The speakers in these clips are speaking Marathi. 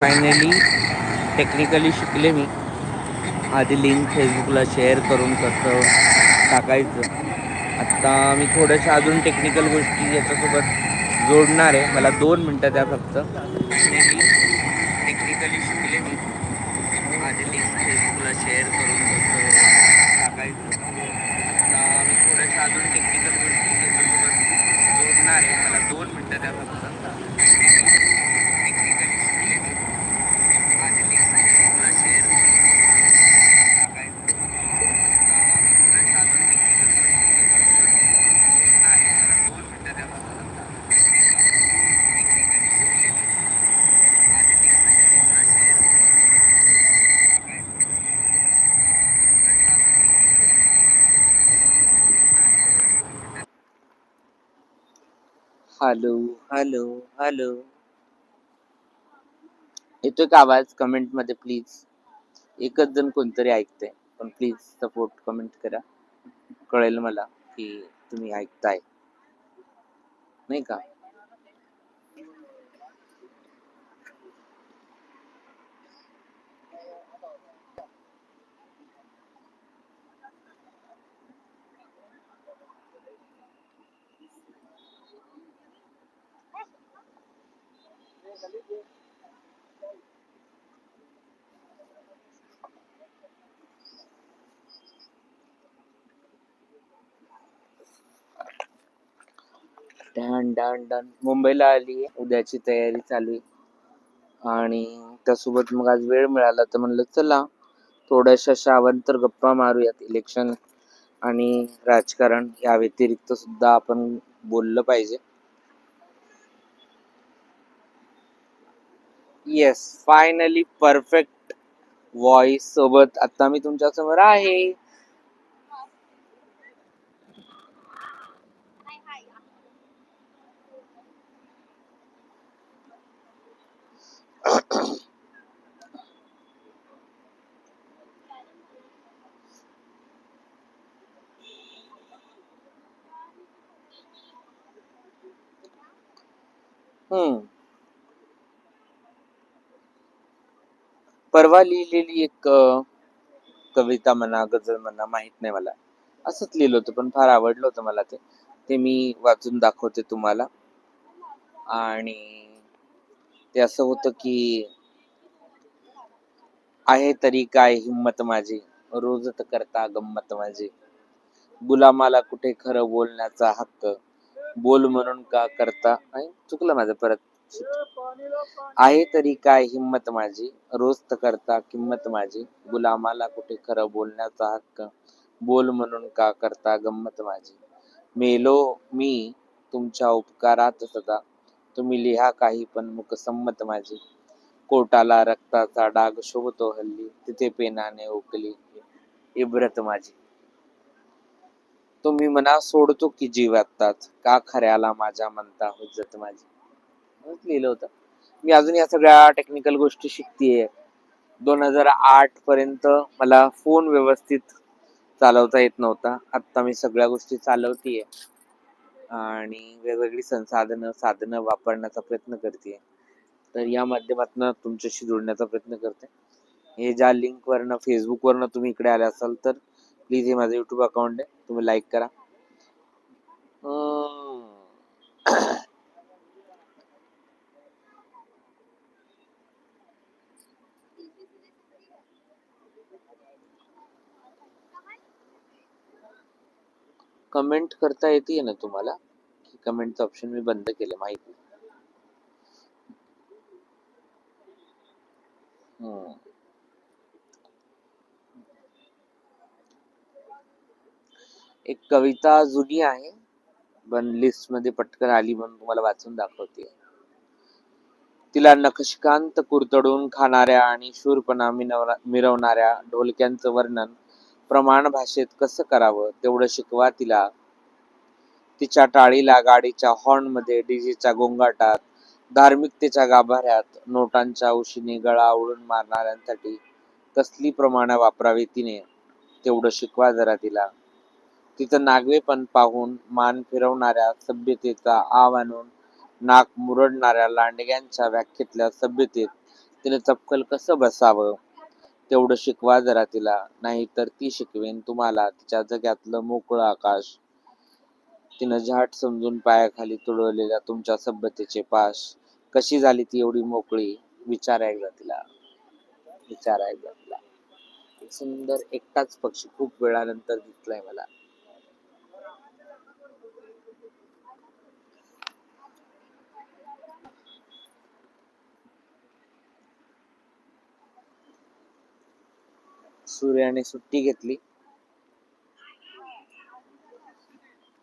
फायनली टेक्निकली शिकले मी. आधी लिंक फेसबुकला शेअर करून कसं टाकायचं. आत्ता मी थोड्याशा अजून टेक्निकल गोष्टी याच्यासोबत जोडणार आहे. मला दोन मिनटं द्या फक्त. なかったんだ。हॅलो हॅलो हॅलो. येतोय का आवाज कमेंटमध्ये प्लीज? एकच जण कोणतरी ऐकते पण प्लीज सपोर्ट कमेंट करा. कळेल मला की तुम्ही ऐकताय. नाही का? Done done done. मुंबईला आली उद्याची तयारी चालू आहे. आणि त्यासोबत मग आज वेळ मिळाला तर म्हणलं चला थोड्याशा शावांतर गप्पा मारूयात. इलेक्शन आणि राजकारण या व्यतिरिक्त सुद्धा आपण बोललं पाहिजे. येस फायनली परफेक्ट व्हॉइस सोबत आता मी तुमच्यासमोर आहे. हम्म. परवा लिहिलेली एक कविता म्हणा गझल म्हणा माहीत नाही मला. असंच लिहिलं होतं पण फार आवडलं होतं मला ते. ते मी वाचून दाखवते तुम्हाला. आणि ते असं होतं की आहे तरी काय हिंमत माझी? रोजत करता गंमत माझी. गुलामाला कुठे खरं बोलण्याचा हक्क? बोल म्हणून का करता? चुकलं माझं परत. आहे तरी काय हिंमत माझी? रोज करता किंमत माझी. गुलामाला कुठे खरं बोलण्याचा हक्क? बोल म्हणून का करता गंमत माझी? मेलो मी तुमच्या उपकारात सदा. तुम्ही लिहा काही पण मुख संमत माझी. कोटाला रक्ताचा डाग शोभतो हल्ली. तिथे पेनाने ओकली इब्रत माझी. तुम्ही मना सोडतो की जीव आत्ताच. का खऱ्याला माझ्या म्हणता हुज्जत माझी? असंच लिहिलं होतं. मी अजून या सगळ्या टेक्निकल गोष्टी शिकतेय. दोन हजार आठ पर्यंत मला फोन व्यवस्थित चालवता येत नव्हता. आत्ता मी सगळ्या गोष्टी चालवतीये. आणि वेगवेगळी संसाधनं साधनं वापरण्याचा प्रयत्न करते तर या माध्यमातून तुमच्याशी जोडण्याचा प्रयत्न करते. हे ज्या लिंकवरनं फेसबुकवरनं तुम्ही इकडे आले असाल तर प्लीज हे माझं युट्यूब अकाउंट आहे. तुम्ही लाईक करा. कमेंट करता येते ना तुम्हाला? की कमेंटचं ऑप्शन मी बंद केलं माहिती एक कविता जुनी आहे पण लिस्टमध्ये पटकन आली म्हणून तुम्हाला वाचून दाखवते. तिला नक्षकांत कुरतडून खाणाऱ्या आणि शूरपणा मिरवणाऱ्या ढोलक्यांचं वर्णन प्रमाण भाषेत कसं करावं तेवढं शिकवा तिला. तिच्या टाळीला गाडीच्या हॉर्नमध्ये डीजेच्या गोंगाटात धार्मिकतेच्या गाभाऱ्यात नोटांच्या उशीने गळा आवळून मारणाऱ्यांसाठी कसली प्रमाण वापरावी तिने तेवढं शिकवा जरा तिला. तिचं नागवेपण पाहून मान फिरवणाऱ्या सभ्यतेचा आव आणून नाक मुरडणाऱ्या लांडग्यांच्या व्याख्येतल्या सभ्यतेत तिने चपकल कसं बसावं? तेवढं शिकवा जरा तिला. नाहीतर ती शिकवेन तुम्हाला. तिच्या जगातलं मोकळं आकाश. तिनं झाट समजून पायाखाली तुडवलेल्या तुमच्या सभ्यतेचे पाश. कशी झाली ती एवढी मोकळी? विचारा एकदा तिला. विचारा एकदा तिला. एक सुंदर एकटाच पक्षी खूप वेळानंतर दिसलाय मला. सूर्याने सुट्टी घेतली.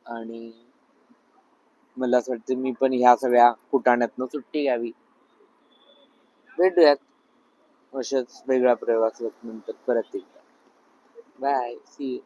आणि मला असं वाटतं मी पण ह्या सगळ्या कुटाण्यातनं सुट्टी घ्यावी. भेटूयात. अशाच वेगळ्या प्रवासात नंतर परत एकदा. Bye C you